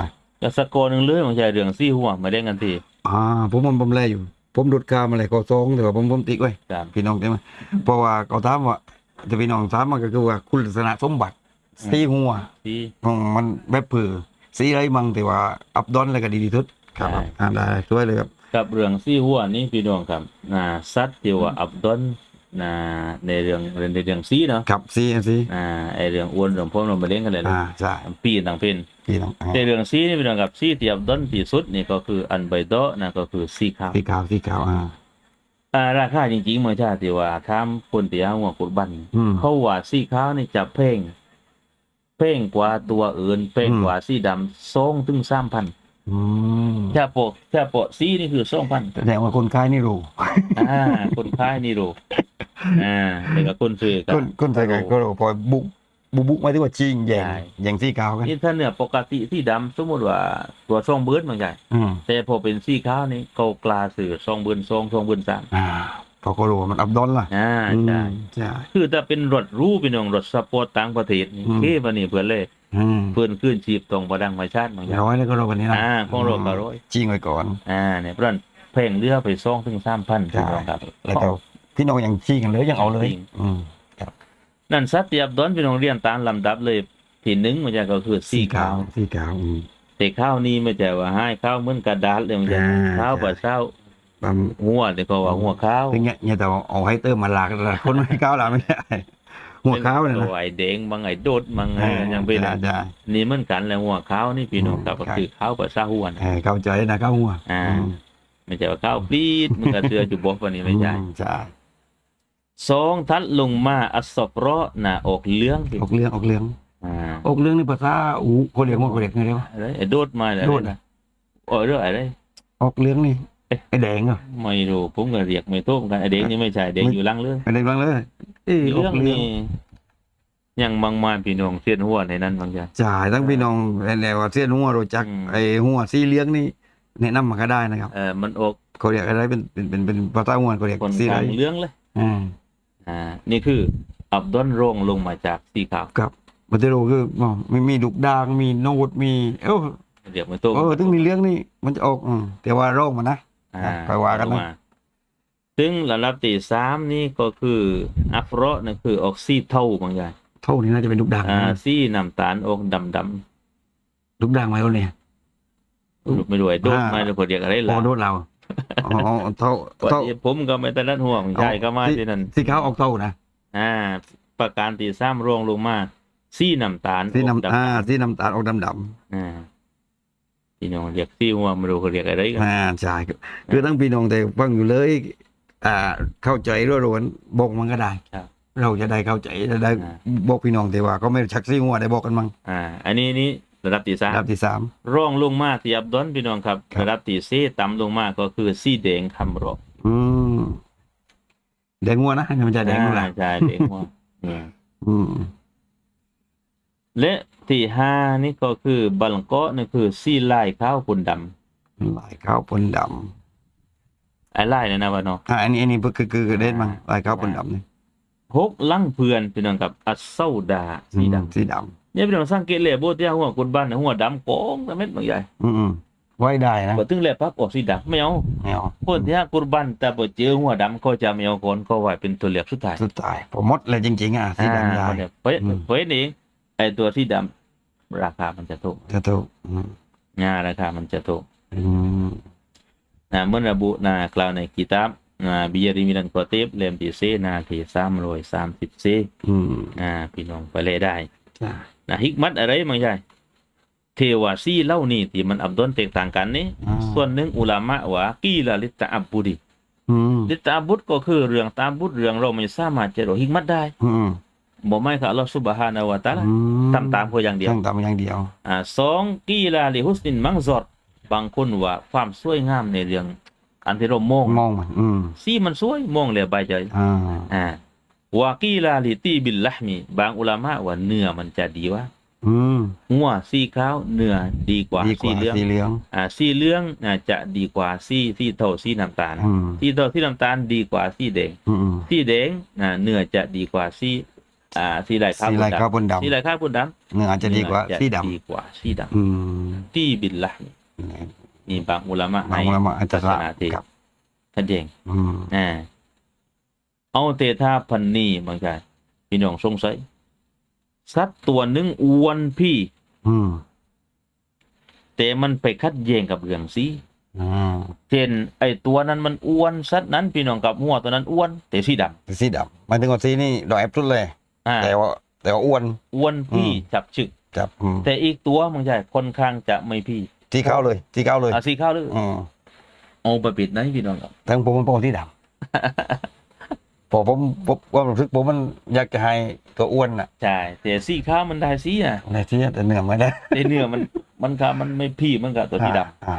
นะก็สกโกหนึงเลยมันใช่เรื่องซี่หัวมาเล่นกันทีอ่า ผมมันผมแลอยู่ ผมดูดกามาเลยก็ซองแต่ว่าผมผมติ๊กไว้ครับพี่น้องใช่ไหมเพราะว่าเขาถามว่าจะพี่น้องถามมันก็คือว่าคุณลักษณะสมบัติสีหัวซี่ของมันแบบเผือสีอะไรมั่งแต่ว่า อับดอนอะไรก็ดีที่สุดครับใช่อ่าได้ช่วยเลยครับกับเรื่องซี่หัวนี่พี่น้องครับนะสัตว์ที่ว่าอับดอน นะในเรื่องในเรื่องซี่เนาะครับสีสีอ่าไอเรื่องอ้วนเรื่องพวกเรามาเล่นกันเลยอ่าใช่ปีต่างเป็นพี่น้องอ่าในเรื่องซี่นี่พี่น้องครับซี่ที่อับดอนที่สุดนี่ก็คืออันใบโดะนะก็คือซี่ขาวสีขาวสีขาวอ่าอ่าราคาจริงๆมันชาติว่าทำคนที่เอาหัวกุดบันอืมเขาว่าซี่ขาวนี่จะเพ่งเพ่งกว่าตัวอื่นเพ่งอืมกว่าซี่ดำสองถึงสามพันอืมถ้าโปะถ้าโปะซี่นี่คือสองพันแสดงว่าคนขายนี่รู้อ่าคนขายนี่รู้ อ่าแล้วก็คนซื้อก็คนคนใส่กันก็รู้พอบุกบุกบุกมาที่ว่าจริงแย่งใช่แย่งสีขาวกันนี่ถ้าเนื้อปกติที่ดำสมมติว่าตัวซองเบิร์ดมันใหญ่อืมแต่พอเป็นซี่ขาวนี่เขากล้าซื้อซองเบิร์ดซองซองเบิร์ดสามอ่าพอก็รู้ว่ามันอับดอนล่ะอ่าอืมใช่ใช่คือถ้าเป็นรถหรู้เป็นของรถสปอร์ตต่างประเทศนี่อืมเก้บันนี่เพื่อนเลยอืมเพื่อนขึ้นชีพตรงประดังประชาติมันใหญ่ร้อยแล้วก็รู้กันนี้นะอ่าของโลกก็ร้อยจริงไว้ก่อนอ่าเนี่ยเพราะฉะนั้นเพ่งเรือไปซองถึงสามพันใช่พี่น้องครับแล้วแต่ พี่น้องยังชี้กันเลยยังเอาเลย จริง อืม นั่นสัตยาบดอนพี่น้องเรียนตามลำดับเลยที่หนึ่งมันจะก็คือสีขาว สีขาวอืม แต่ข้าวนี้ไม่ใช่ว่าให้ข้าวเหมือนกระดาษเลยมันจะอ่า ข้าวปลาเช้าบางหัวแต่ก็ว่าหัวข้าวถึงเงี้ยเนี่ยแต่ว่าเอาให้เติมมาหลากหลายคนไม่ก้าวหลากไม่ได้หัวขาวเนี่ยตันะวไอ้แดงบางไอ้โดดบางไอ้ยังเป็นใช่ใช่นี่เหมือนกันแล้วหัวข้าวนี่พี่น้องครับอืมก็คือข้าวปลาเช้าหัวนะ เออเข้าใจนะเข้าหัวอ่า อืมไม่ใช่ว่าข้าวปลีดมันก็เตือจุบอกวันนี้ไม่ใช่อืใช่ สองทัดลงมาอัศบเราะหน้าออกเหลื้องออกเรื่องออกเรื่องอ่าออกเรื่องนี่ภาษาอูเขาเรียกว่าเขาเรียกไงเรียกว่าอะไรไอ้โดดมาอะไรโดดนะโอ้ยเรื่องอะไร ออกเรื่องนี่ไอ้แดงเหรอไม่รู้ผมก็เรียกไม่ถูกเหมือนกันไอ้เด็กนี่ไม่ใช่เด็กอยู่ล่างเรื่องไอ้แดงบ้างเลยเอ้ยออเรื่อกงเรื่องนี้ยังบางมานพี่น้องเสียนหัวในนั้นบางอย่าง จ่ายทั้งพี่น้องแนวเส้นหัวรู้จักอืม ไอ้หัวสีเหลี้ยงนี่แนะนำมาก็ได้นะครับเออมันออกเขาเรียกอะไรเป็นเป็นเป็นเป็นภาษาหัวเขาเรียกคนสีอะไรทางเรื่องเลย อ่า อ่านี่คืออับดอนโรงลงมาจากสีขาวครับบัตเตโรคืออ๋อมีมีดุกดางมีโนดมี เออเรียกไม่ถูกเออถึงมีเรื่องนี่มันจะออกอืมแต่ว่าโรคมันนะอ่าค่อยว่ากันนะมซึ่งระดับที่สามนี่ก็คืออัฟโรนั่นคือออกซีเท่าบางอย่างเท่านี้น่าจะเป็นดุกดางอ่าซีน้ำตาลออกดำดดุกดางไว้แล้วเนี่ยำไม่รู้ไอ้โดดอ่ามาหรือคนเรียกอะไรพอล่ะโดนเรา อ๋ออ๋อเท่าวันเท่านี้ผมก็ไม่ได้นัดห่วงใช่ก็มาที่นั่นสีขาวออกเท่านะอ่า ประการที่สามร่วงลงมาซีน้ำตาลสีออกน้ำดำอ่าสีน้ำตาลออกดำดำอ่าพี่น้องเรียกซีหัวไม่รู้เขาเรียกอะไรกันอ่าใช่คือคือทั้งพี่น้องแต่ฟังอยู่เลย อ่า เข้าใจรั่วรวนบอกมันก็ได้ครับเราจะได้เข้าใจจะได้อ่าบอกพี่น้องแต่ว่าก็ไม่ชักซี่หัวได้บอกกันมั้งอ่า อันนี้นี่ ระดับที่สามระดับที่สามร่องลงมาที่อับดอนพี่น้องครับครับระดับที่สี่ต่ำลงมาก็คือสีแดงคำรอกอืมแดงหัวนะมันจะแดงหัวอ่าละใช่แดงหัวเนี่ยอืมและที่ห้านี่ก็คือบัลเกาะนี่คือสีลายขาวปนดลายขาวปนดำไอ้ลายเนี่ยนะวะเนาะำอ่าอันนี้อันนี้คือคือคือเด่นมั้งลายขาวปนดำนี่หกลังเพื่อนพี่น้องครับอัสเซาดาสีดอืมสีดำ เนี่ยพี่น้องสังเกตเลยโบเตียหัวกุนบ้านน่ะหัวดำโกงแต่เม็ดบางใหญ่ำอืมอืมไว้ได้นะพอถึงแล้วปั๊บออกสีดำไม่เอาไม่เอาคนที่กุนบ้านแต่พอเจอหัวดำก็จะไม่เอาคนก็ไว้เป็นตัวเลือกสุดท้ายสุดท้ายผมมดเลยจริงๆอะสีดำได้อ่าเนี่ยเพราะอืมเพราะนี่ไอ้ตัวที่ดำราคามันจะถูกจะถูกอืมงาราคามันจะถูกอืมนะเมื่อระบุนะกล่าวในกิตาบนะบิยาริมิลันโกเตบเล่มที่เซนาที่สามร้อยสามสิบเซอืมอ่าพี่น้องไปเลยได้ใช่ นะฮิกมัตอะไรมั้งใช่เทวาซีเล่านี่ที่มันอับดอนแตกต่างกันนี่อ่าส่วนหนึ่งอุลามะว่ากีลาลิตะอับบุดีอืมลิตะอับบุดก็คือเรื่องตามบุตรเรื่องเราไม่สามารถจะรู้ฮิกมัตได้อืมบ่ไม่ค่ะอัลลอฮฺซุบฮานะฮูวะตะอาลาอืทำตามเพียงอย่างเดียวทำตามอย่างเดียวอ่าสองกีฬาลิฮุสนินมังซอดบางคนว่าความสวยงามในเรื่องอันที่เรามองมองมันอืมสีมันสวยมองแล้วใบายใจอ่าอ่า ว่ากีฬาลิตีบิลละห์มี บางอุลามะว่าเนื้อมันจะดีวะอืมหัวสีขาวเนื้อดีกว่าดีกสีว่าเหลือง สีเหลือง อ่าสีเหลืองอ่าจะดีกว่าสีสีเทาสีน้ำตาลอืม สีเทาสีน้ำตาลดีกว่าสีแดงอืมสีแดงอ่าเนื้อจะดีกว่าสีอ่าสีลายข้าวสีลายข้าวบนดำสีลายข้าวบนดำเนื้ออาจจะดีกว่าเนื้อสีดดีกว่าสีดำอืมำที่บินละมีบางอุลามะบางให้ คนมาอาจจะศาละสนาที่ ครับชัดเจนอืม อ่า เอาเตท่าพันนี่บางใจพี่น้องสงสัยสัตว์ตัวหนึงอ้วนพี่ อืมแต่มันไปคัดแย้งกับเรื่องสีอ่าเช่นไอตัวนั้นมันอ้วนสัตว์นั้นพี่น้องกับหัวตัวนั้นอ้วนแต่สีดสีดำหมายถึงว่าสีนี่ดอกแอปสุดเลยำอ่าแต่ว่าแต่ว่าอ้วนอ้วนพี่อืมจับฉึกครับอืมแต่อีกตัวบางใจค่อนข้างจะไม่พี่สีขาวเลยสีขาวเลยอะสีขาวหรืออืมเอาไปปิดไหนพี่น้องครับทั้งผมมันโปรที่ดำ พอผมผมความรู้สึกผมมันอยากจะให้ตัวอ้วนน่ะใช่แต่สีขาวมันได้สีอะในที่แต่เนื้อไม่ได้แต่เนื้อมันมันครับมันไม่พี่มันกับตัวที่ดำอ่า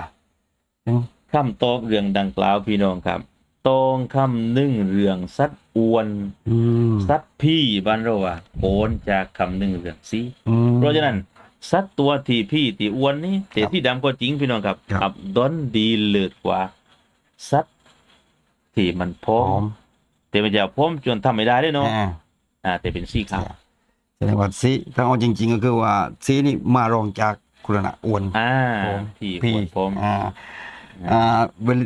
คำตอบเรื่องดังกล่าวพี่น้องครับตรงคำหนึ่งเรื่องสัตว์อ้วนอืมสัตว์พี่บ้านเราว่าโอนจากคำหนึ่งเรื่องสีอืมเพราะฉะนั้นสัตว์ตัวที่พี่ที่อ้วนนี่แต่ครับที่ดำก็จริงพี่น้องครับครับอับดอนดีเลิศกว่าสัตว์ที่มันพร้อหอมม แต่มันจะพร้อมจนทำไม่ได้เลยเนาะอ่าอ่าแต่เป็นสีขาวแสดงว่าสีถ้าเอาจริง ๆ ก็คือว่าสีนี่มารองจากคุณน่ะอ้วนอ่าพร้อมพี่พี่อ้วนพร้อมอ่าอ่า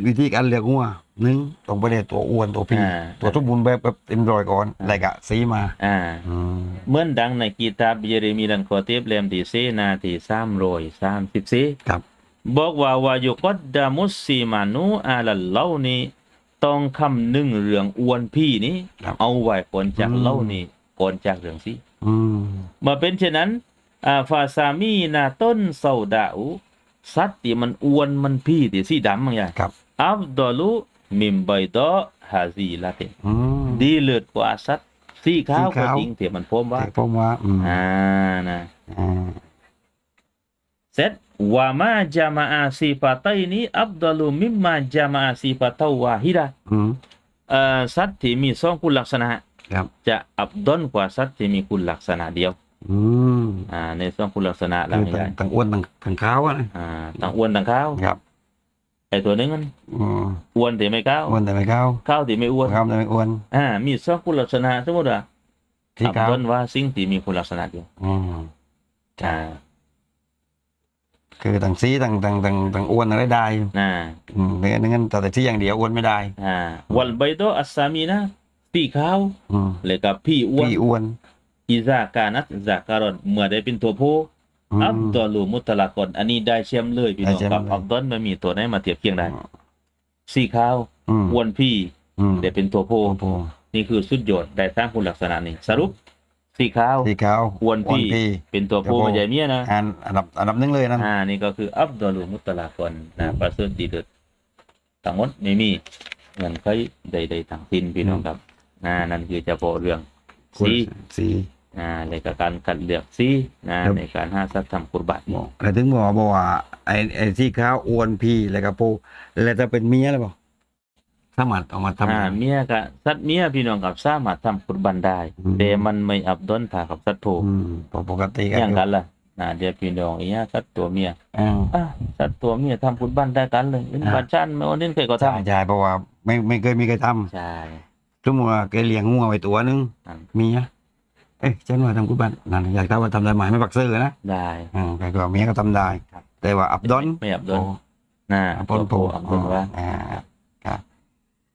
วิธีการเลือกงัวหนึ่งต้องไปได้ตัวอ้วนตัวพี่อ่าตัวสมบูรณ์แบบแบบเต็มร้อยก่อนอ่าแล้วก็สีมาอ่าอืมเหมือนดังในกีตาบเยเรมีดันโคเทปเล่มที่สี่นาที่สามร้อยสามสิบสี่ครับบอกว่าวายุกดดามุสซีมานูอาลัลเล่านี้ ต้องคำหนึ่งเรื่องอ้วนพี่นี้ครับเอาไว้ก่อนจากอืมเล่านี้ก่อนจากเรื่องสีอืมมาเป็นเช่นนั้นอ่าฟาซามีนาต้นเซาดาอูสัตว์ที่มันอ้วนมันพี่ที่สีดำมั้งไงครับอัฟดอลูมิมไบดอฮาซีลาเตนอืมดีเลิศกว่าสัตว์สีขาวสีก็ขาวจริงที่มันพร้อมว่าแต่ผมว่าอืมอ่านะอ่า เสร็จว่ามาจามาอาซีฟาตัยนี้อัฟดอลูมิมมาจามาอาซีฟาตาวาฮิดะอืมเอ่อสัตว์ที่มีสองคุณลักษณะครับจะอับดอนกว่าสัตว์ที่มีคุณลักษณะเดียวอืมอ่าในสองคุณลักษณะแล้วคือไม่ต่าได้งต่างอ้วนต่างต่างขาวอะนะอ่าต่างอ้วนต่างขาวครับไอ้ตัวหนึงมันอืมอ้วนแต่ไม่ขาวอ้วนแต่ไม่ขาวขาวที่ไม่อ้วนขาวแต่ไม่อ้วนอ่ามีสองคุณลักษณะสมมติว่าที่อับขาวดอนว่าสิ่งที่มีคุณลักษณะเดียวอืมอ่า คือต่างสีต่างต่างต่างต่างอ้วนอะไรได้อยู่น่าอืมแต่งั้นแต่แต่ที่อย่างเดียวอ้วนไม่ได้อ่าวัลไบโดอัสซามีนะพี่ขาวอืมเลยกับพี่อ้วนพี่อ้วนอิซากานัตซาการอนเมื่อได้เป็นตัวผู้อืมอับดอลูมุตลากอนอันนี้ได้แชมป์เลยพี่น้องได้แชมป์ครับเลยอับดอนไม่มีตัวไหนมาเทียบเคียงได้สีขาวอืมอ้วนพี่อืมได้เป็นตัวผู้โอ้โหนี่คือสุดยอดได้สร้างคุณลักษณะนี้สรุป สีขาวสีขาวอ้วนพี่พี่เป็นตัวผู้ตัวผู้ไม่ใช่เมียนะอันอันดับอันดับหนึ่งเลยนะอ่านี่ก็คืออับดอลูมุตลากอนนะประเสริฐดีเลิศทั้งหมดไม่มีเงินเคยใดๆทั้งสิ้นพี่น้องครับอ่านั่นคือจะโปเรื่องสีสีอ่าในการคัดเลือกสีนะครับในการหาสัตว์ทำกุรบานบอกแต่ถึงหมอบอกว่าไอ้ไอ้สีขาวอ้วนพี่แล้วก็โปแล้วจะเป็นเมียหรือเปล่า สามารถเอามาทำอ่าเมียกับสัตว์เมียพี่น้องกับสามารถทำกุรบันได้อืมแต่มันไม่อับดอนถ้ากับสัตว์ผู้อืมปกปกติก็อย่างคือกันล่ะนะเดี๋ยวพี่น้องอีเนี้ยสัตว์ตัวเมียอ่าอะสัตว์ตัวเมียทำกุรบันได้กันเลยเล่นอ่าบาชันเมื่อวันนี้เคยก็ทใช่ใช่เพราะว่าไม่ไม่เคยมีใครทำใช่ำสมมติว่าแกเลี้ยงงัวไว้ตัวนึงอ่าเมียเอ๊ะฉันว่าทำกุบันนั่นอยากทำว่าทำได้ไหมไม่ปักเสื้อนะได้อ่าแต่ก็เมียก็ทำได้ครับแต่ว่าอับดอนไม่อับดอนโอ้นะอับดตัอวนโปผู้อับดอนว่าอ่า